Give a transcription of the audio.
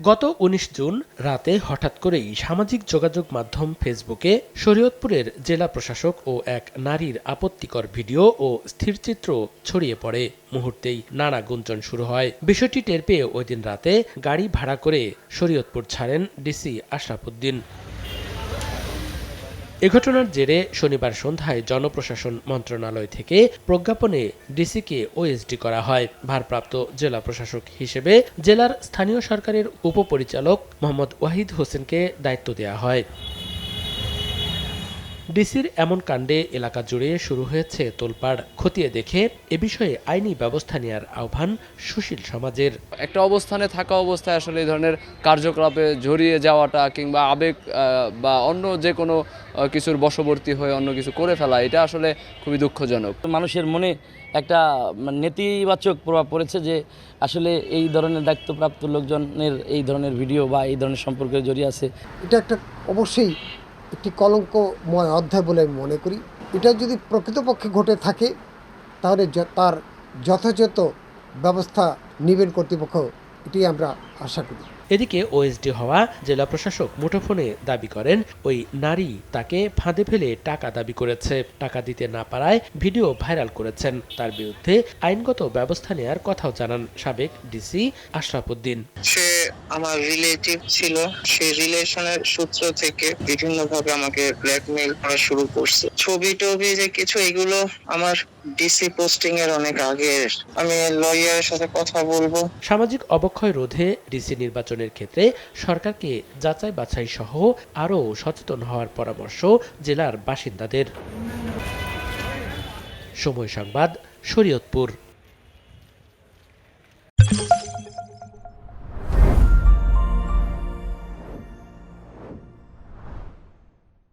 গত ১৯ জুন রাতে হঠাৎ করেই সামাজিক যোগাযোগ মাধ্যম ফেসবুকে শরীয়তপুরের জেলা প্রশাসক ও এক নারীর আপত্তিকর ভিডিও ও স্থিরচিত্র ছড়িয়ে পড়ে। মুহূর্তেই নানা গুঞ্জন শুরু হয়। বিষয়টি টের পেয়ে ওই দিন রাতে গাড়ি ভাড়া করে শরীয়তপুর ছাড়েন ডিসি আশরাফুদ্দিন। এ ঘটনার জেরে শনিবার সন্ধ্যায় জনপ্রশাসন মন্ত্রণালয় থেকে প্রজ্ঞাপনে ডিসিকে ওএসডি করা হয়। ভারপ্রাপ্ত জেলা প্রশাসক হিসেবে জেলার স্থানীয় সরকারের উপপরিচালক মোহাম্মদ ওয়াহিদ হোসেনকে দায়িত্ব দেওয়া হয়। ডিসির এমন কাণ্ডে এলাকা জুড়ে শুরু হয়েছে তোলপাড়। খতিয়ে দেখে এ বিষয়ে আইনি ব্যবস্থা নেওয়ার আহ্বান সুশীল সমাজের। একটা অবস্থানে থাকা অবস্থায় আসলে এই ধরনের কার্যকলাপে জড়িয়ে যাওয়াটা কিংবা আবেগ বা অন্য যে কোনো কিছুর বশবর্তী হয়ে অন্য কিছু করে ফেলা এটা আসলে খুবই দুঃখজনক। মানুষের মনে একটা মানে নেতিবাচক প্রভাব পড়েছে যে আসলে এই ধরনের দায়িত্বপ্রাপ্ত লোকজনের এই ধরনের ভিডিও বা এই ধরনের সম্পর্কে জড়িয়ে আছে। এটা একটা অবশ্যই একটি কলঙ্কময় অধ্যায় বলে আমি মনে করি। এটা যদি প্রকৃতপক্ষে ঘটে থাকে, তাহলে তার যথাযথ ব্যবস্থা নেবেন কর্তৃপক্ষ, এটি আমরা আশা করি। এদিকে ওএসডি হওয়া জেলা প্রশাসক মুঠোফোনে দাবি করেন ওই নারী তাকে ফাঁদে ফেলে টাকা দাবি করেছে। টাকা দিতে না পারায় ভিডিও ভাইরাল করেছেন। তার বিরুদ্ধে আইনগত ব্যবস্থা নেয়ার কথাও জানান সাবেক ডিসি আশরাফুদ্দিন সে আমার রিলেটিভ ছিল। সেই রিলেশনের সূত্র থেকে বিভিন্ন ভাবে আমাকে ব্ল্যাকমেইল করা শুরু করছে। ছবি টবি যে কিছু এগুলো আমার ডিসি পোস্টিং এর অনেক আগে আমি লয়ারের সাথে কথা বলব। সামাজিক অবক্ষয় রোধে ডিসি নির্বাচনের ক্ষেত্রে সরকারকে যাচাই বাছাই সহ আরও সচেতন হওয়ার পরামর্শ জেলার বাসিন্দাদের। সময় সংবাদ, শরীয়তপুর।